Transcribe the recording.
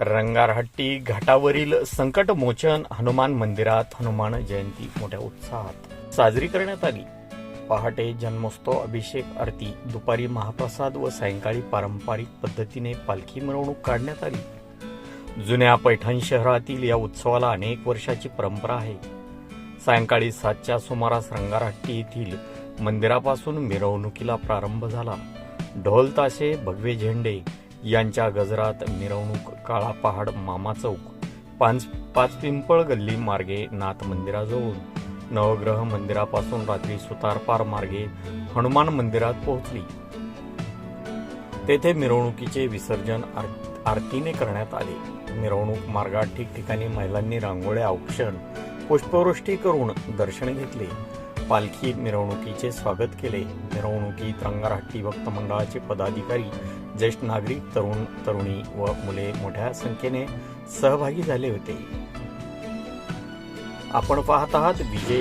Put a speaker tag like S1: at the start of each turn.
S1: रंगारहट्टी घाटावरील संकटमोचन हनुमान मंदिरात हनुमान जयंती मोठ्या उत्साहात साजरी करण्यात आली. पहाटे जन्मोत्सव अभिषेक आरती दुपारी महाप्रसाद व सायंकाळी पारंपरिक पद्धतीने पालखी मिरवणूक काढण्यात आली. जुन्या पैठण शहरातील या उत्सवाला अनेक वर्षाची परंपरा आहे. सायंकाळी सातच्या सुमारास रंगारहट्टी येथील मंदिरापासून मिरवणुकीला प्रारंभ झाला. ढोल ताशे भगवे झेंडे यांच्या गजरात मिरवणूक काळा पहाड मामा चौक पाच पाच पिंपळ गल्ली मार्गे नाथ मंदिराजवळून नवग्रह मंदिरापासून रात्री सुतारपार मार्गे हनुमान मंदिरात पोहोचली. तेथे मिरवणुकीचे विसर्जन आर- आरतीने करण्यात आले. मिरवणूक मार्गात ठिकठिकाणी महिलांनी रांगोळ्या औक्षण पुष्पवृष्टी करून दर्शन घेतले. पालखी मिरवणुकीचे स्वागत केले. मिरवणुकीत रंगारहट्टी भक्त मंडळाचे पदाधिकारी ज्येष्ठ नागरिक तरुण तरुणी व मुले मोठ्या संख्येने सहभागी झाले होते. आपण पाहत आहात विजय